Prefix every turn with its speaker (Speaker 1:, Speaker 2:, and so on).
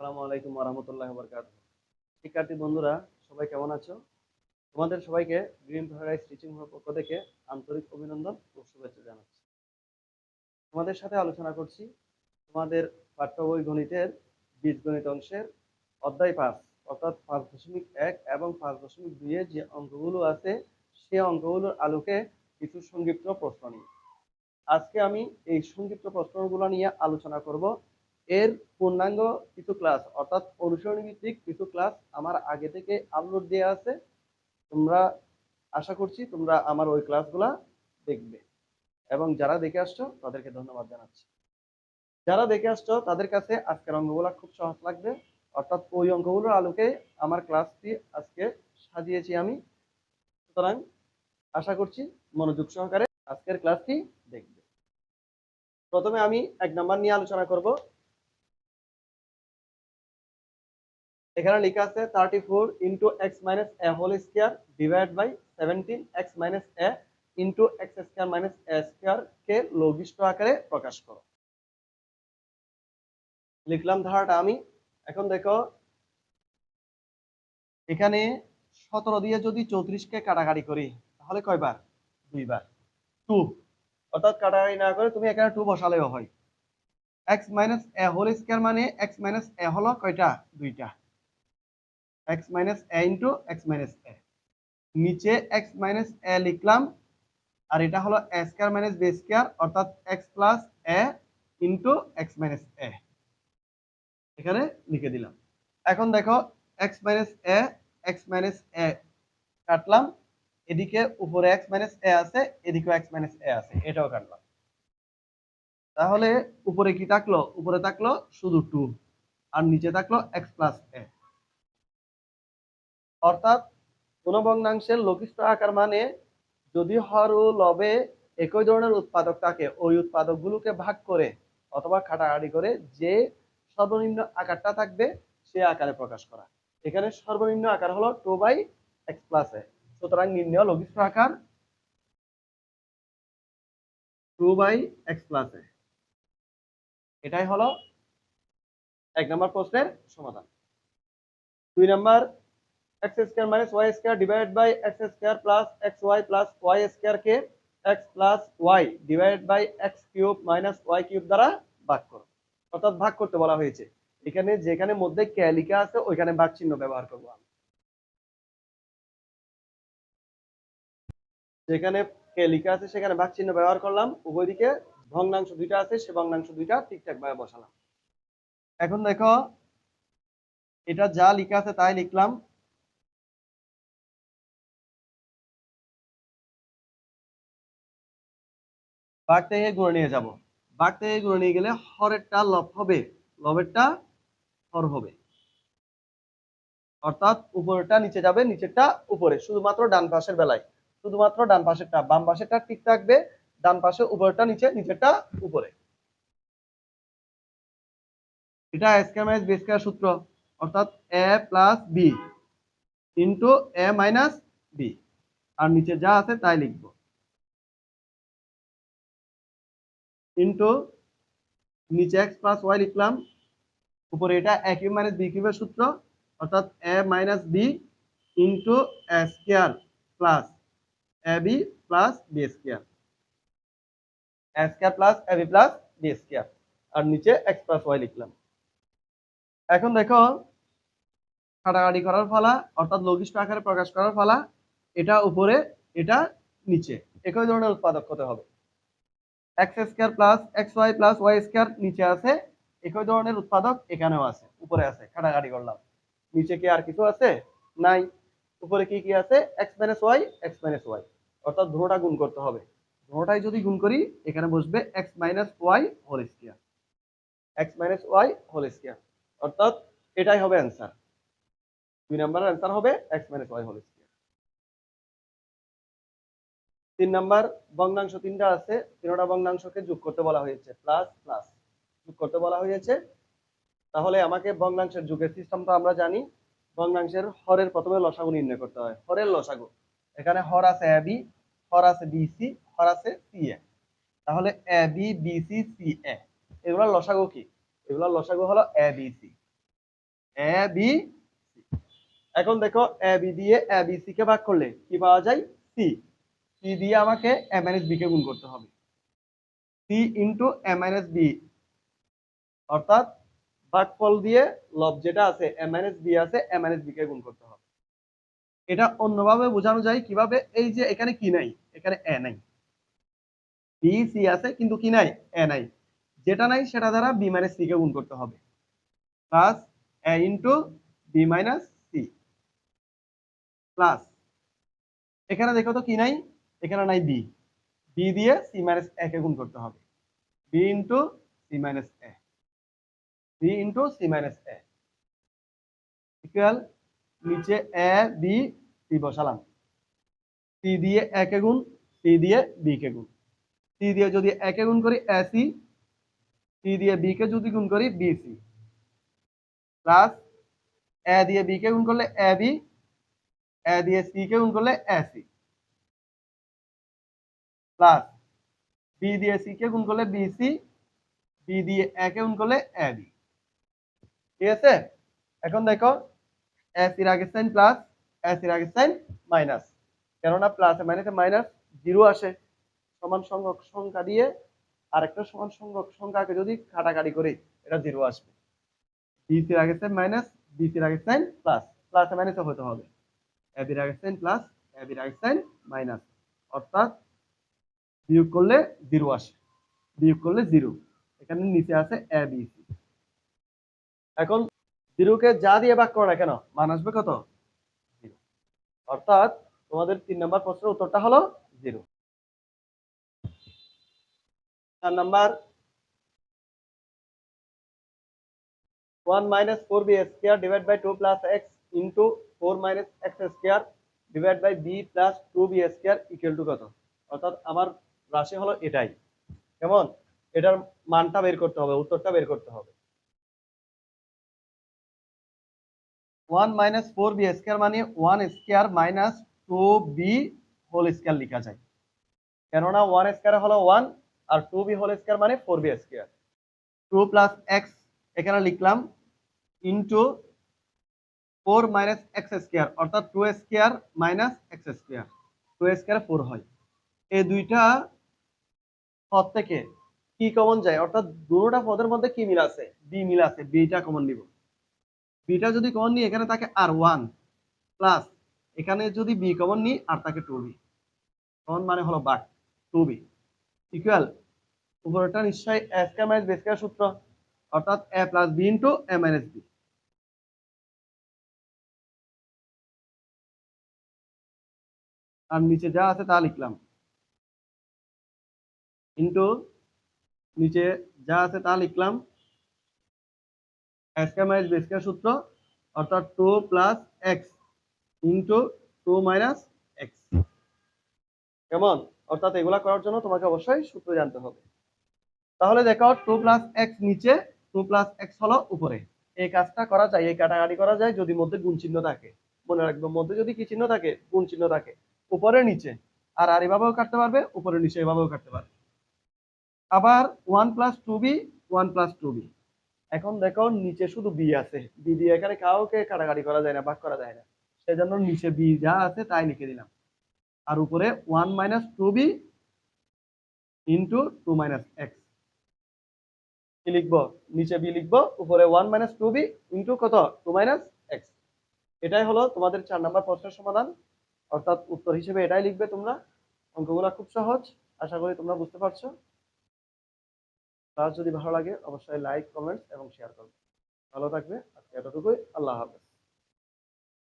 Speaker 1: আসসালামু আলাইকুম ওরহামতুল্লাহ বরকাত শিক্ষার্থী বন্ধুরা, সবাই কেমন আছো? তোমাদের সবাইকে গ্রিন প্যারাডাইস টিচিং পক্ষ থেকে আন্তরিক অভিনন্দন ও শুভেচ্ছা জানাচ্ছি। তোমাদের সাথে আলোচনা করছি তোমাদের পাঠ্য বই গণিতের বীজগণিত অংশের অধ্যায় পাঁচ, অর্থাৎ পাঁচ দশমিক এক এবং পাঁচ দশমিক দুইয়ের যে অঙ্কগুলো আছে, সে অঙ্কগুলোর আলোকে কিছু সংক্ষিপ্ত প্রশ্ন নিয়ে আজকে আমি এই সংক্ষিপ্ত প্রশ্নগুলো নিয়ে আলোচনা করব এর পূর্ণাঙ্গ কিছু ক্লাস অর্থাৎ অনুসরণী ভিত্তিক কিছু ক্লাস আমার আগে থেকে আপলোড দেওয়া আছে। তোমরা আশা করছি তোমরা আমার ওই ক্লাসগুলা দেখবে। এবং যারা দেখে আসছো, তাদেরকে ধন্যবাদ জানাচ্ছি। যারা দেখে আসছো, তাদের কাছে আজকের অঙ্কগুলা খুব সহজ লাগবে। অর্থাৎ ওই অঙ্কগুলোর আলোকে আমার ক্লাসটি আজকে সাজিয়েছি আমি। সুতরাং আশা করছি মনোযোগ সহকারে আজকের ক্লাসটি দেখবে। প্রথমে আমি এক নাম্বার নিয়ে আলোচনা করব। এখানে লেখা আছে thirty four into X minus A whole square divide by seventeen X minus A into X square minus কে লঘিষ্ঠ আকারে প্রকাশ করো। লিখলাম ধারাটা আমি। এখন দেখো, এখানে সতেরো দিয়ে যদি চৌত্রিশকে কাটাকাটি করি, তাহলে কয়বার? দুইবার। টু অর্থাৎ কাটাকাটি না করে তুমি এখানে টু বসালেও হয়। মাইনাস এ হোল স্কোয়ার মানে মাইনাস এ হলো কয়টা? দুইটা। X minus A into X minus A নিচে এক্স মাইনাস এ লিখলাম, আর এটা হলো A square minus B square অর্থাৎ X plus A into X minus A এখানে লিখে দিলাম। এখন দেখো X minus A X minus A কাটলাম, এদিকে উপরে এক্স মাইনাস এ আছে, এদিকেও এক্স মাইনাস এ আছে, এটাও কাটলাম। তাহলে উপরে কি থাকল? উপরে থাকল শুধু টু আর নিচে থাকল এক্স প্লাস এ অর্থাৎ কোন ভগ্নাংশের লঘিষ্ঠ আকার মানে যদি হর ও লবে একই ধরনের উৎপাদক থাকে ওই উৎপাদকগুলোকে ভাগ করে অথবা কাটাকাটি করে যে সর্বনিম্ন আকারটা থাকবে সে আকারে প্রকাশ করা। এখানে সর্বনিম্ন আকার হলো two by X plus A সুতরাং নির্ণয় লঘিষ্ঠ আকার two by X plus A এটাই হলো এক নম্বর প্রশ্নের সমাধান। দুই নম্বর x square minus y square divide by x square plus xy plus y square K x plus y divide by x cube minus y cube দ্বারা ভাগ করো। অর্থাৎ ভাগ করতে বলা হয়েছে। এখানে যেখানে মধ্যে কে লেখা আছে, ওইখানে ভাগ চিহ্ন ব্যবহার করব আমি। যেখানে কে লেখা আছে, সেখানে ভাগ চিহ্ন ব্যবহার করলাম। উভয় দিকে ভগ্নাংশ দুইটা আছে, সে ভগ্নাংশ দুইটা ঠিকঠাক ভাবে বসালাম। এখন দেখো, এটা যা লেখা আছে তাই লিখলাম। বাঘ থেকে গুণে নিয়ে যাব। বাঘ থেকে গুণে নিয়ে গেলে হরেরটা লব হবে। লবেরটা হর হবে। অর্থাৎ উপরেরটা নিচে যাবে, নিচেরটা উপরে। শুধুমাত্র ডান পাশের বেলায়। শুধুমাত্র ডান পাশেরটা। বাম পাশেরটা ঠিক থাকবে। ডান পাশে উপরেরটা, নিচে, নিচেরটা উপরে। এটা স্কয়ার মাইনাস বি স্কয়ার সূত্র। অর্থাৎ A plus B into A minus B. আর নিচে যা আছে তাই লিখব। ইন্টু নিচে এক্স প্লাস ওয়াই লিখলাম। উপরে এটা এ কিউব মাইনাস বি কিউবের সূত্র, অর্থাৎ A minus B into A square plus A B plus B square A square plus A B plus B square আর নিচে এক্স প্লাস ওয়াই লিখলাম। এখন দেখো কাটাকাটি করার ফলা, অর্থাৎ লঘিষ্ঠ আকারে প্রকাশ করার ফলা, এটা উপরে, এটা নিচে। একই ধরনের উৎপাদক হতে হবে। X square plus X Y plus Y square নিচে আছে, একই ধরনের উৎপাদক এখানেও আছে, উপরে আছে কাটাকাটি করলাম। নিচে কি আর কিছু আছে? নাই। উপরে কি কি আছে? X minus Y X minus Y অর্থাৎ ধুনোটা গুণ করতে হবে। ধুনোটাই যদি গুণ করি, এখানে বসবে X minus Y whole square X minus Y whole square অর্থাৎ এটাই হবে অ্যান্সার দুই নাম্বার অ্যান্সার হবে X minus Y whole square তিন নাম্বার, ভগ্নাংশ তিনটা আছে, তিনটা ভগ্নাংশকে যোগ করতে বলা হয়েছে প্লাস প্লাস যোগ করতে বলা হয়েছে। তাহলে আমাকে ভগ্নাংশের যুগের সিস্টেম তো আমরা জানি, ভগ্নাংশের হরের প্রথমে লসাগু নির্ণয় করতে হয়। হরের লসাগু, এখানে হর আছে এ বি হর আছে বিসি হর আছে সি এ তাহলে A B BC C A এগুলোর লসাগু কি? এগুলোর লসাগু হলো A B C A B এখন দেখো এ বি দিয়ে এ বি সি কে ভাগ করলে কি পাওয়া যায়? সি সি দিয়ে আমাকে এ মাইনাস বি কে গুণ করতে হবে। C into A minus B অর্থাৎ ভাগফল দিয়ে লব যেটা আছে এ মাইনাস বি আছে এ মাইনাস বি কে গুণ করতে হবে। এটা অন্যভাবে বোঝানো যায় কীভাবে? এই যে এখানে কি নাই? এখানে এ নাই। বি সি আছে, কিন্তু কি নাই? এ নাই। যেটা নাই, সেটা দ্বারা বি মাইনাস সি কে গুণ করতে হবে। Plus A into B minus C plus এখানে দেখো তো কি নাই? এখানে নাই বি। বি দিয়ে সি মাইনাস এ কে গুণ করতে হবে। B into C minus A B into C minus A equal নিচে এ বি সি বসালাম। সি দিয়ে এ কে গুণ সি দিয়ে বি কে গুণ। সি দিয়ে যদি এ কে গুণ করি এ সি সি দিয়ে বি কে যদি গুণ করি বি সি প্লাস এ দিয়ে বি কে গুণ করলে এ বি এ দিয়ে সি কে গুণ করলে এ সি প্লাস বি দিয়ে সি কে গুণ করলে বি সি বি দিয়ে এ গুণ করলে এ ঠিক আছে? এখন দেখো এ সির আগের সাইন প্লাস এ সির আগের সাইন মাইনাস কেননা প্লাস মাইনাসে মাইনাস জিরো আসে। সমান সংখ্যক সংখ্যা দিয়ে আরেকটা সমান সংখ্যক সংখ্যাকে যদি কাটাকাটি করি, এটা জিরো আসবে। বি সির আগের সাইন মাইনাস বি সির আগের সাইন প্লাস প্লাস মাইনাসে হতে হবে। এ বির আগের সাইন প্লাস এ বির আগের সাইন মাইনাস অর্থাৎ বিয়োগ করলে জিরো আসে। বিয়োগ করলে জিরো এখানে নিচে আছে এ বি সি এখন জিরোকে যা দিয়ে ভাগ করো কেন, মান আসবে কত? জিরো অর্থাৎ তোমাদের তিন নম্বর প্রশ্নের উত্তরটা হলো জিরো চার number. One minus four B square divide by two plus X into four minus X square divide by B plus two B square equal to কত? অর্থাৎ আমার রাশি হলো এটাই। কেমন? এটার মানটা বের করতে হবে, উত্তরটা বের করতে হবে। One minus four B square মানে one square minus two B whole square লেখা যায়। কেননা ওয়ান স্কোয়ার হলো ওয়ান আর টু বি হোল স্কোয়ার মানে four B square. Two plus X, এখানে লিখলাম, into four minus X square, অর্থাৎ two square minus X square. Two square four হয়। এই দুইটা পদ থেকে কি কমন যায়? অর্থাৎ দুটোটা পদের মধ্যে কি মিল আছে? বি মিল আছে বিটা কমন নিব। বিটা যদি কমন নিই, এখানে থাকে আর ওয়ান প্লাস এখানে যদি বি কমন নিই, আর থাকে টু বি কমন মানে হলো বাক টু বি ইকুয়াল উপরটা নিশ্চয়ই A square minus B square সূত্র, অর্থাৎ A plus B into A minus B আর নিচে যা আছে তা লিখলাম। ইন্টু নিচে যা আছে তা লিখলাম। স্কয়ার মাইনাস বি স্কয়ার সূত্র, অর্থাৎ two plus X into two minus X কেমন? অর্থাৎ এগুলা করার জন্য তোমাকে অবশ্যই সূত্র জানতে হবে। তাহলে দেখো টু প্লাস এক্স নিচে টু প্লাস এক্স হলো উপরে। এই কাজটা করা যায়, এই কাটাকাটি করা যায় যদি মধ্যে গুণ চিহ্ন থাকে। মনে রাখব, মধ্যে যদি কি চিহ্ন থাকে, গুণ চিহ্ন থাকে, উপরে নিচে। আর আর এভাবেও কাটতে পারবে, উপরে নিচে এভাবেও কাটতে পারবে। আবার one plus two B one plus two B এখন দেখো নিচে শুধু বি আছে। বি দিয়ে এখানে কাউকে কাটাকাটি করা যায় না, ভাগ করা যায় না। সেজন্য নিচে বি যা আছে তাই লিখে দিলাম। আর উপরে one minus two B into two minus X. কি লিখব? নিচে বি লিখব, উপরে one minus two B into কত? Two minus X. এটাই হলো তোমাদের চার নাম্বার প্রশ্নের সমাধান। অর্থাৎ উত্তর হিসেবে এটাই লিখবে তোমরা। অঙ্কগুলো খুব সহজ। আশা করি তোমরা বুঝতে পারছ। ক্লাস যদি ভালো লাগে, অবশ্যই লাইক কমেন্টস এবং শেয়ার করবেন। ভালো থাকবে। আজকে এতটুকুই। আল্লাহ হাফেজ।